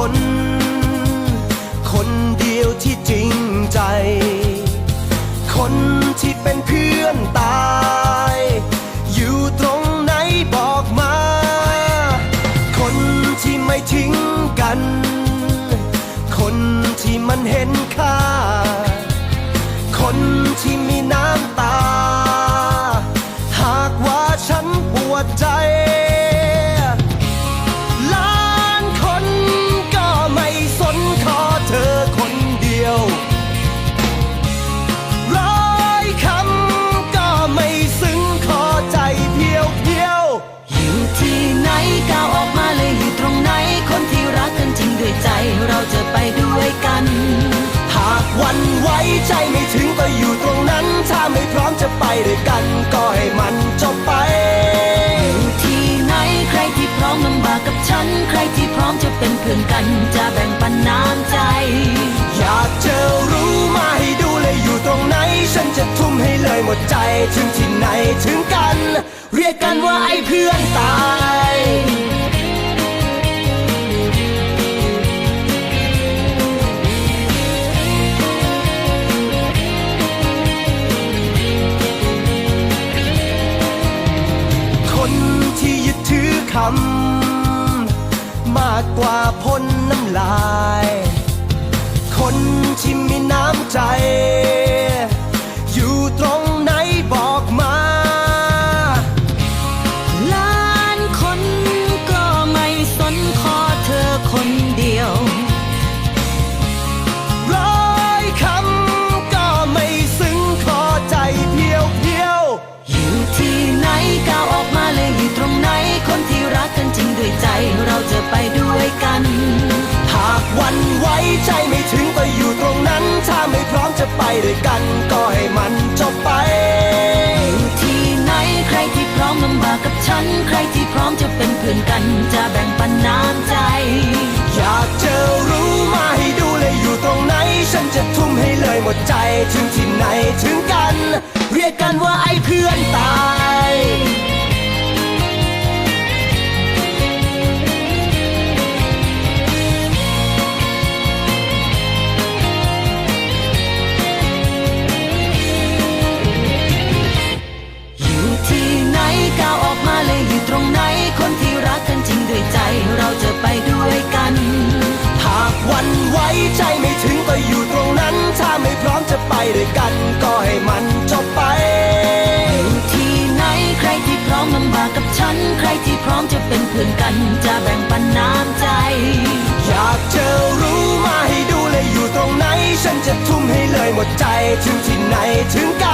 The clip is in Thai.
คน คนเดียวที่จริงใจ คนที่เป็นเพื่อนตาย อยู่ตรงไหนบอกมา คนที่ไม่ทิ้งกัน คนที่มันเห็นค่า คนที่มีน้ำ ด้วยกันก็ให้มันจบไป อยู่ที่ไหนใครที่พร้อมลำบากกับฉัน ใครที่พร้อมจะเป็นเพื่อนกัน จะแบ่งปันน้ำใจ อยากเจอรู้มาให้ดูเลยอยู่ตรงไหน ฉันจะทุ่มให้เลยหมดใจถึงที่ไหนถึงกัน เรียกกันว่าไอ้เพื่อนตาย มากกว่าพ้นน้ำลาย คนที่มีน้ำใจ ด้วยกันก็ให้มันจบไป อยู่ที่ไหนใครที่พร้อมลำบากกับฉัน ใครที่พร้อมจะเป็นเพื่อนกัน จะแบ่งปันน้ำใจ อยากจะรู้มาให้ดูเลยอยู่ตรงไหน ฉันจะทุ่มให้เลยหมดใจถึงที่ไหนถึงกัน เรียกกันว่าไอ้เพื่อนตาย จะไปด้วยกันก็ให้มันจบไป อยู่ที่ไหนใครที่พร้อมลำบากกับฉัน ใครที่พร้อมจะเป็นเพื่อนกัน จะแบ่งปันน้ำใจ อยากเจอรู้มาให้ดูเลยอยู่ตรงไหน ฉันจะทุ่มให้เลยหมดใจถึงที่ไหนถึงกัน